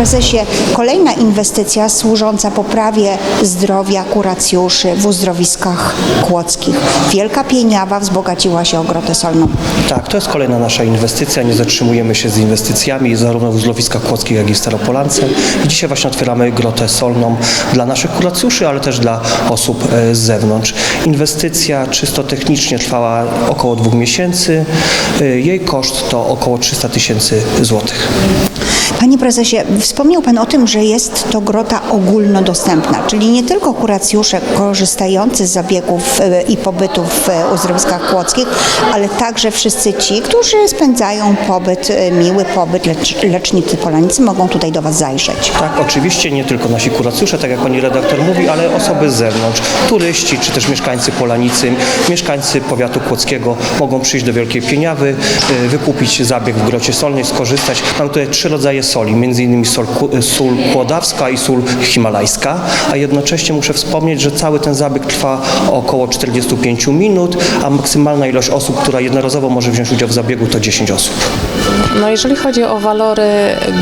prezesie, kolejna inwestycja służąca poprawie zdrowia kuracjuszy w uzdrowiskach kłodzkich. Wielka Pieniawa wzbogaciła się o grotę solną. Tak, to jest kolejna nasza inwestycja. Nie zatrzymujemy się z inwestycjami zarówno w uzdrowiskach kłodzkich, jak i w Staropolance. I dzisiaj właśnie otwieramy grotę solną dla naszych kuracjuszy, ale też dla osób e, z zewnątrz. Inwestycja czysto technicznie trwała około dwóch miesięcy. E, Jej koszt to około 300 tysięcy złotych. Panie prezesie, wspomniał Pan o tym, że jest to grota ogólnodostępna, czyli nie tylko kuracjusze korzystający z zabiegów e, i pobytu w e, uzdrowiskach kłodzkich, ale także wszyscy ci, którzy spędzają pobyt, e, miły pobyt, lecz, lecznicy polanicy mogą tutaj do Was zajrzeć. Tak, oczywiście nie tylko nasi kuracjusze, tak jak pani redaktor mówi, ale osoby z zewnątrz, turyści czy też mieszkańcy Polanicy, mieszkańcy powiatu kłodzkiego mogą przyjść do Wielkiej Pieniawy, wykupić zabieg w grocie solnej, skorzystać. Mamy tutaj trzy rodzaje soli, między innymi sol, ku- sól kłodawska i sól himalajska, a jednocześnie muszę wspomnieć, że cały ten zabieg trwa około 45 minut, a maksymalna ilość osób, która jednorazowo może wziąć udział w zabiegu to 10 osób. No jeżeli chodzi o walory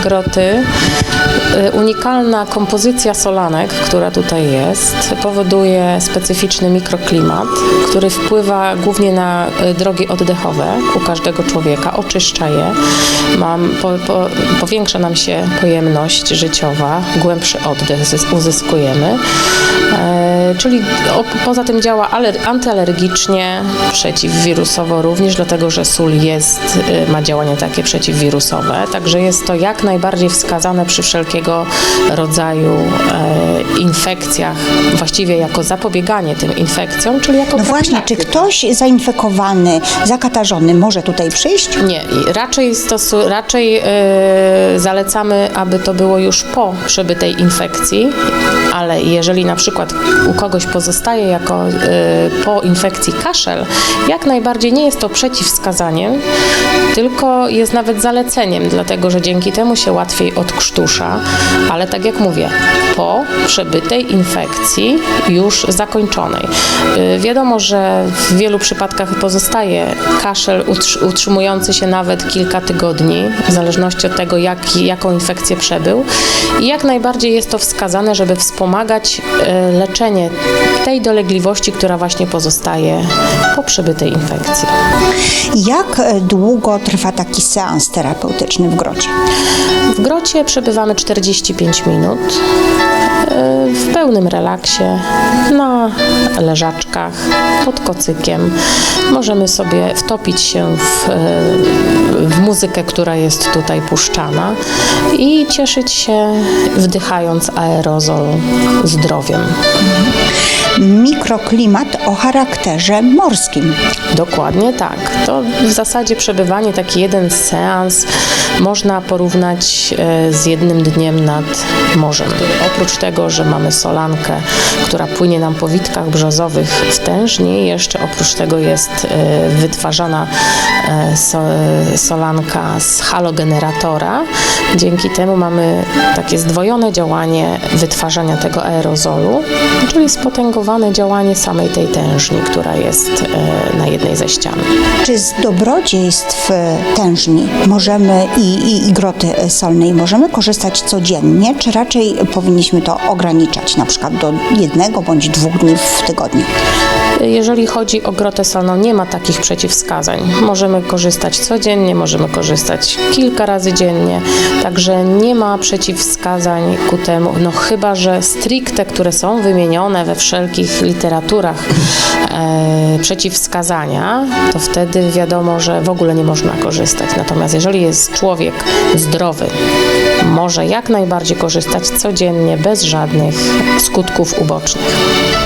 groty, y, unikalna kompozycja solanek, która tutaj jest, powoduje specyficzny mikroklimat, który wpływa głównie na y, drogi oddechowe u każdego człowieka, oczyszcza je, mam, po, po, powiększa nam się pojemność życiowa, głębszy oddech zys- uzyskujemy. Czyli poza tym działa aler- antyalergicznie, przeciwwirusowo również, dlatego że sól jest, y, ma działanie takie przeciwwirusowe, także jest to jak najbardziej wskazane przy wszelkiego rodzaju e, infekcjach, właściwie jako zapobieganie tym infekcjom, czyli jako No właśnie, czy ktoś zainfekowany, zakatarzony może tutaj przyjść? Nie, raczej, stosu, raczej e, zalecamy, aby to było już po przebytej infekcji, ale jeżeli na przykład u kogoś pozostaje jako e, po infekcji kaszel, jak najbardziej nie jest to przeciwwskazaniem, tylko jest nawet zaleceniem, dlatego że dzięki temu się łatwiej odkrztusza, ale tak jak mówię, po przebytej infekcji już zakończonej. Y, Wiadomo, że w wielu przypadkach pozostaje kaszel utrzy- utrzymujący się nawet kilka tygodni, w zależności od tego, jak, jaką infekcję przebył. I jak najbardziej jest to wskazane, żeby wspomagać y, leczenie tej dolegliwości, która właśnie pozostaje po przebytej infekcji. Jak e, długo trwa taki seans terapeutyczny w grocie? W grocie przebywamy 45 minut w pełnym relaksie, na leżaczkach, pod kocykiem. Możemy sobie wtopić się w, w muzykę, która jest tutaj puszczana i cieszyć się wdychając aerozol zdrowiem. Mikroklimat o charakterze morskim. Dokładnie tak. To w zasadzie przebywanie, taki jeden seans można porównać e, z jednym dniem nad morzem. Oprócz tego, że mamy solankę, która płynie nam po witkach brzozowych w tężni, jeszcze oprócz tego jest e, wytwarzana e, so, solanka z halogeneratora. Dzięki temu mamy takie zdwojone działanie wytwarzania tego aerozolu, czyli spotęgowane działanie samej tej tężni, która jest na jednej ze ścian. Czy z dobrodziejstw tężni możemy i, i, i groty solnej możemy korzystać codziennie, czy raczej powinniśmy to ograniczać na przykład do jednego bądź dwóch dni w tygodniu? Jeżeli chodzi o grotę solną, nie ma takich przeciwwskazań. Możemy korzystać codziennie, możemy korzystać kilka razy dziennie, także nie ma przeciwwskazań ku temu, no chyba, że stricte, które są wymienione we wszelkich literaturach e, przeciwwskazania, to wtedy wiadomo, że w ogóle nie można korzystać. Natomiast jeżeli jest człowiek zdrowy, może jak najbardziej korzystać codziennie, bez żadnych skutków ubocznych.